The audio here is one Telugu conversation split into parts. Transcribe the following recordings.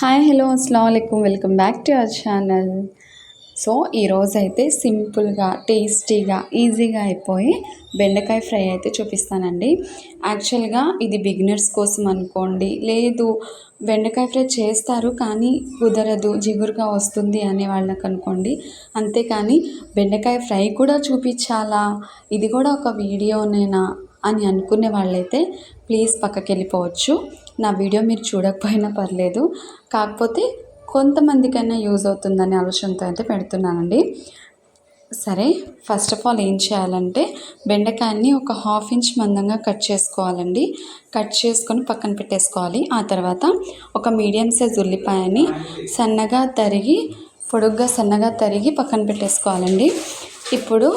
హాయ్ హలో అస్సలం welcome back to our channel. So ఈరోజు అయితే సింపుల్గా టేస్టీగా ఈజీగా అయిపోయి బెండకాయ ఫ్రై అయితే చూపిస్తానండి. యాక్చువల్గా ఇది బిగినర్స్ కోసం అనుకోండి. లేదు బెండకాయ ఫ్రై చేస్తారు కానీ కుదరదు జిగురుగా వస్తుంది అనే వాళ్ళకి అనుకోండి. అంతేకాని బెండకాయ ఫ్రై కూడా చూపించాలా? ఇది కూడా ఒక వీడియోనేనా? అని అనుకునే వాళ్ళైతే ప్లీజ్ పక్కకి వెళ్ళిపోవచ్చు నా వీడియో మీరు చూడకపోయినా పర్లేదు. కాకపోతే కొంతమందికైనా యూజ్ అవుతుందనే ఆలోచనతో అయితే పెడుతున్నానండి. సరే ఫస్ట్ ఆఫ్ ఆల్ ఏం చేయాలంటే బెండకాయని ఒక హాఫ్ ఇంచ్ మందంగా కట్ చేసుకోవాలండి. కట్ చేసుకొని పక్కన పెట్టేసుకోవాలి. ఆ తర్వాత ఒక మీడియం సైజ్ ఉల్లిపాయని సన్నగా తరిగి పొడుగ్గా సన్నగా తరిగి పక్కన పెట్టేసుకోవాలండి. ఇప్పుడు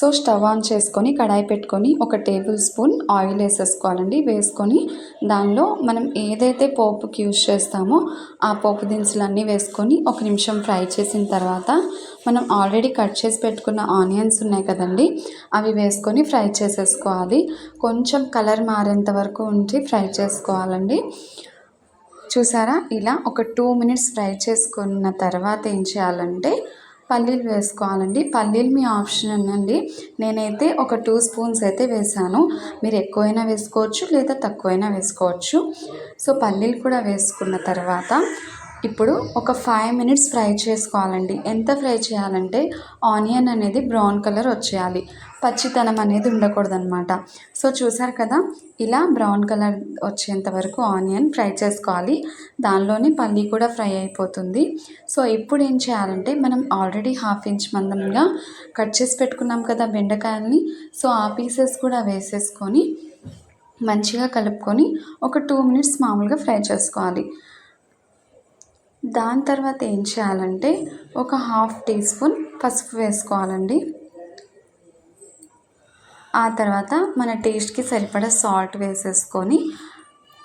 సో స్టవ్ ఆన్ చేసుకొని కడాయి పెట్టుకొని ఒక టేబుల్ స్పూన్ ఆయిల్ వేసేసుకోవాలండి. వేసుకొని దానిలో మనం ఏదైతే పోపుకి యూజ్ చేస్తామో ఆ పోపు దినుసులు అన్నీ వేసుకొని ఒక నిమిషం ఫ్రై చేసిన తర్వాత మనం ఆల్రెడీ కట్ చేసి పెట్టుకున్న ఆనియన్స్ ఉన్నాయి కదండి అవి వేసుకొని ఫ్రై చేసేసుకోవాలి. కొంచెం కలర్ మారేంత వరకు ఉంచి ఫ్రై చేసుకోవాలండి. చూసారా? ఇలా ఒక టూ మినిట్స్ ఫ్రై చేసుకున్న తర్వాత ఏం చేయాలంటే పల్లీలు వేసుకోవాలండి. పల్లీలు మీ ఆప్షన్ అండి. నేనైతే ఒక టూ స్పూన్స్ అయితే వేసాను. మీరు ఎక్కువైనా వేసుకోవచ్చు లేదా తక్కువైనా వేసుకోవచ్చు. సో పల్లీలు కూడా వేసుకున్న తర్వాత ఇప్పుడు ఒక ఫైవ్ మినిట్స్ ఫ్రై చేసుకోవాలండి. ఎంత ఫ్రై చేయాలంటే ఆనియన్ అనేది బ్రౌన్ కలర్ వచ్చేయాలి. పచ్చితనం అనేది ఉండకూడదనమాట సో చూసారు కదా ఇలా బ్రౌన్ కలర్ వచ్చేంత వరకు ఆనియన్ ఫ్రై చేసుకోవాలి. దానిలోనే పల్లీ కూడా ఫ్రై అయిపోతుంది. సో ఇప్పుడు ఏం చేయాలంటే మనం ఆల్రెడీ హాఫ్ ఇంచ్ మందంగా కట్ చేసి పెట్టుకున్నాం కదా బెండకాయల్ని. సో ఆ పీసెస్ కూడా వేసేసుకొని మంచిగా కలుపుకొని ఒక టూ మినిట్స్ మామూలుగా ఫ్రై చేసుకోవాలి. దాని తర్వాత ఏం చేయాలంటే ఒక హాఫ్ టీ స్పూన్ పసుపు వేసుకోవాలండి. ఆ తర్వాత మన టేస్ట్కి సరిపడా సాల్ట్ వేసేసుకొని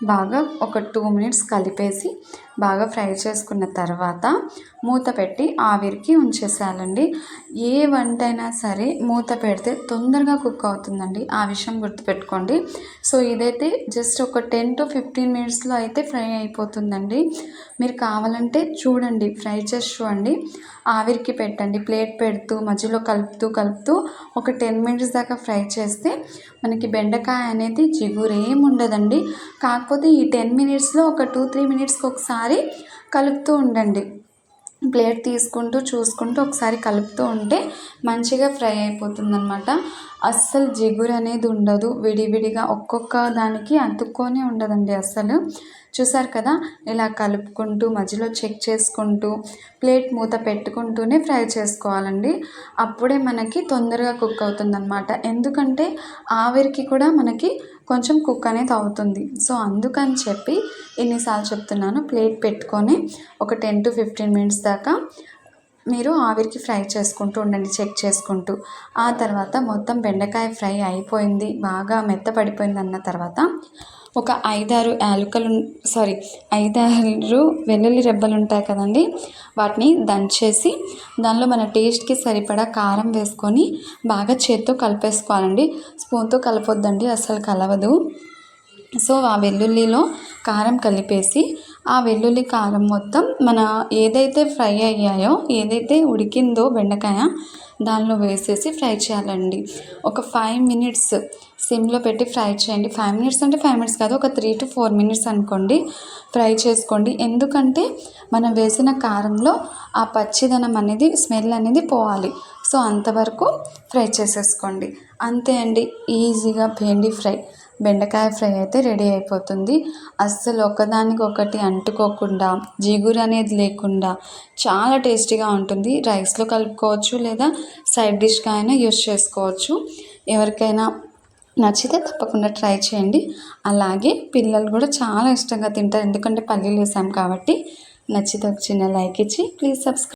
బాగా ఒక టూ మినిట్స్ కలిపేసి బాగా ఫ్రై చేసుకున్న తర్వాత మూత పెట్టి ఆవిరికి ఉంచేసేయాలండి ఏ వంట అయినా సరే మూత పెడితే తొందరగా కుక్ అవుతుందండి. ఆ విషయం గుర్తుపెట్టుకోండి. సో ఇదైతే జస్ట్ ఒక టెన్ టు ఫిఫ్టీన్ మినిట్స్లో అయితే ఫ్రై అయిపోతుందండి. మీరు కావాలంటే చూడండి ఫ్రై చేసి చూడండి. ఆవిరికి పెట్టండి ప్లేట్ పెడుతూ మధ్యలో కలుపుతూ కలుపుతూ ఒక టెన్ మినిట్స్ దాకా ఫ్రై చేస్తే మనకి బెండకాయ అనేది జిగురేం ఉండదండి. కాకపోతే ఈ టెన్ మినిట్స్లో ఒక టూ త్రీ మినిట్స్కి ఒకసారి కలుపుతూ ఉండండి. ప్లేట్ తీసుకుంటూ చూసుకుంటూ ఒకసారి కలుపుతూ ఉంటే మంచిగా ఫ్రై అయిపోతుందనమాట అస్సలు జిగురు అనేది ఉండదు. విడివిడిగా ఒక్కొక్క దానికి అతుక్కొని ఉండదండి అస్సలు. చూసారు కదా ఇలా కలుపుకుంటూ మధ్యలో చెక్ చేసుకుంటూ ప్లేట్ మూత పెట్టుకుంటూనే ఫ్రై చేసుకోవాలండి. అప్పుడే మనకి తొందరగా కుక్ అవుతుందన్నమాట. ఎందుకంటే ఆవిరికి కూడా మనకి కొంచెం కుక్ అనేది అవుతుంది. సో అందుకని చెప్పి ఎన్నిసార్లు చెప్తున్నాను. ప్లేట్ పెట్టుకొని ఒక టెన్ టు ఫిఫ్టీన్ మినిట్స్ దాకా మీరు ఆవిరికి ఫ్రై చేసుకుంటూ ఉండండి చెక్ చేసుకుంటూ. ఆ తర్వాత మొత్తం బెండకాయ ఫ్రై అయిపోయింది బాగా మెత్తపడిపోయింది అన్న తర్వాత ఒక ఐదారు యాలకులు సారీ ఐదారు వెల్లుల్లి రెబ్బలు ఉంటాయి కదండి. వాటిని దంచేసి దానిలో మన టేస్ట్కి సరిపడా కారం వేసుకొని బాగా చేత్తో కలిపేసుకోవాలండి. స్పూన్తో కలపొద్దండి అసలు కలవదు. సో ఆ వెల్లుల్లిలో కారం కలిపేసి ఆ వెల్లుల్లి కారం మొత్తం మన ఏదైతే ఫ్రై అయ్యాయో ఏదైతే ఉడికిందో బెండకాయ దానిలో వేసేసి ఫ్రై చేయాలండి. ఒక ఫైవ్ మినిట్స్ సిమ్లో పెట్టి ఫ్రై చేయండి. ఫైవ్ మినిట్స్ అంటే ఫైవ్ మినిట్స్ కాదు ఒక త్రీ టు ఫోర్ మినిట్స్ అనుకోండి ఫ్రై చేసుకోండి. ఎందుకంటే మనం వేసిన కారంలో ఆ పచ్చిదనం అనేది స్మెల్ అనేది పోవాలి. సో అంతవరకు ఫ్రై చేసేసుకోండి. అంతే అండి. ఈజీగా భేండి ఫ్రై. బెండకాయ ఫ్రై అయితే రెడీ అయిపోతుంది. అస్సలు ఒకదానికొకటి అంటుకోకుండా జిగురు అనేది లేకుండా చాలా టేస్టీగా ఉంటుంది. రైస్లో కలుపుకోవచ్చు లేదా సైడ్ డిష్గా అయినా యూస్ చేసుకోవచ్చు. ఎవరికైనా నచ్చితే తప్పకుండా ట్రై చేయండి. అలాగే పిల్లలు కూడా చాలా ఇష్టంగా తింటారు. ఎందుకంటే పల్లీలు వేసాం కాబట్టి నచ్చితే ఒక చిన్న లైక్ ఇచ్చి ప్లీజ్ సబ్స్క్రైబ్